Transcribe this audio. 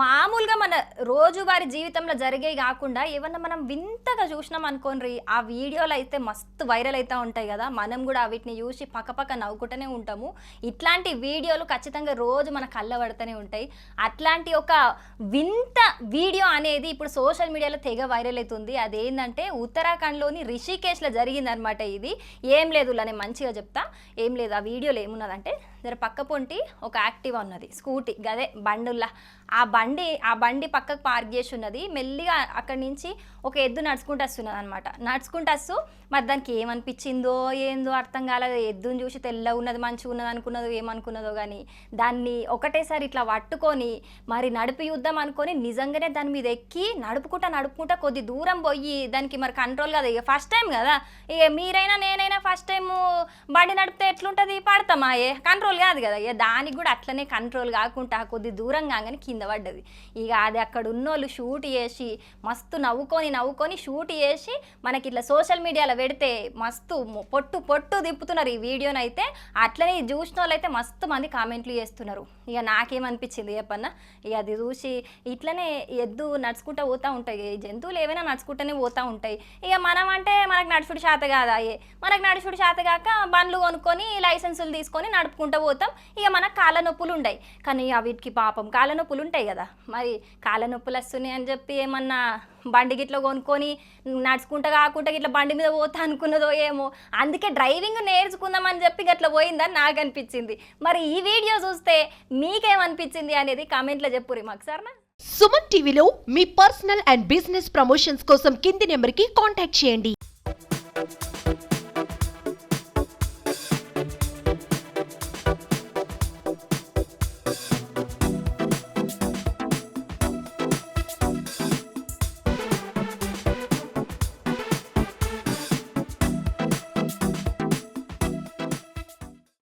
మామూలుగా మన రోజువారి జీవితంలో జరిగే కాకుండా ఏమన్నా మనం వింతగా చూసినాం అనుకోండి ఆ వీడియోలు అయితే మస్తు వైరల్ అవుతూ ఉంటాయి కదా. మనం కూడా వీటిని చూసి పక్కపక్క నవ్వుకుంటూనే ఉంటాము. ఇట్లాంటి వీడియోలు ఖచ్చితంగా రోజు మన కళ్ళ పడుతూనే ఉంటాయి. అట్లాంటి ఒక వింత వీడియో అనేది ఇప్పుడు సోషల్ మీడియాలో తెగ వైరల్ అవుతుంది. అదేంటంటే ఉత్తరాఖండ్లోని రిషికేశ్లో జరిగిందనమాట ఇది. ఏం లేదు నేను మంచిగా చెప్తా. ఏం లేదు ఆ వీడియోలో ఏమున్నదంటే జర పక్క పొంటి ఒక యాక్టివా ఉన్నది స్కూటీ గదే బండుల్లా. ఆ బండి ఆ బండి పక్కకు పార్క్ చేసి ఉన్నది. మెల్లిగా అక్కడి నుంచి ఒక ఎద్దు నడుచుకుంటూ వస్తున్నది అనమాట నడుచుకుంటూ వస్తూ మరి దానికి ఏమనిపించిందో ఏందో అర్థం కాలేదు. ఎద్దుని చూసి తెల్ల ఉన్నది మంచిగా ఉన్నది అనుకున్నదో ఏమనుకున్నదో కానీ దాన్ని ఒకటేసారి ఇట్లా పట్టుకొని మరి నడిపి యుద్ధం అనుకొని నిజంగానే దాని మీద ఎక్కి నడుపుకుంటా నడుపుకుంటా కొద్ది దూరం పోయి దానికి మరి కంట్రోల్ కదా. ఇక ఫస్ట్ టైం కదా. ఇక మీరైనా నేనైనా ఫస్ట్ టైం బండి నడిపితే ఎట్లుంటుంది? పడతామా? ఏ కంట్రోల్ కాదు కదా. ఇక దానికి కూడా అట్లనే కంట్రోల్ కాకుండా కొద్ది దూరం కాగానే కింద పడ్డది. ఇక అది అక్కడ ఉన్నోళ్ళు షూట్ చేసి మస్తు నవ్వుకొని నవ్వుకొని షూట్ చేసి మనకి ఇట్లా సోషల్ మీడియాలో పెడితే మస్తు పొట్టు పొట్టు తిప్పుతున్నారు ఈ వీడియోని అయితే. అట్లనే చూసిన వాళ్ళు అయితే మస్తు మంది కామెంట్లు చేస్తున్నారు. ఇక నాకేమనిపించింది చెప్పన్నా? ఇక అది చూసి ఇట్లనే ఎద్దు నడుచుకుంటూ పోతూ ఉంటాయి. జంతువులు ఏమైనా నడుచుకుంటూనే పోతూ ఉంటాయి. ఇక మనం అంటే మనకు నడుచుడు శాత కాదా? అయ్యే మనకు నడుచుడు శాత కాక బండ్లు కొనుక్కొని లైసెన్సులు తీసుకొని నడుపుకుంటూ పోతాం. ఇక మనకు కాళ్ళ నొప్పులు ఉంటాయి కానీ వీటికి పాపం కాళ్ళ నొప్పులు ఉంటాయి కదా. మరి కాళ్ళ నొప్పులు వస్తున్నాయి అని చెప్పి ఏమన్నా బండి గిట్ల కొనుక్కొని నడుచుకుంటా కాకుండా ఇట్లా బండి మీద పోతా అనుకున్నదో ఏమో. అందుకే డ్రైవింగ్ నేర్చుకుందామని చెప్పి గట్ల పోయిందని నాకు అనిపించింది మరి ఈ వీడియో చూస్తే మీకేమనిపించింది అనేది కామెంట్లో చెప్పురి మాకు సరేనా సుమన్ టీవీలో మీ పర్సనల్ అండ్ బిజినెస్ ప్రమోషన్స్ కోసం కింది నెంబర్కి కాంటాక్ట్ చేయండి.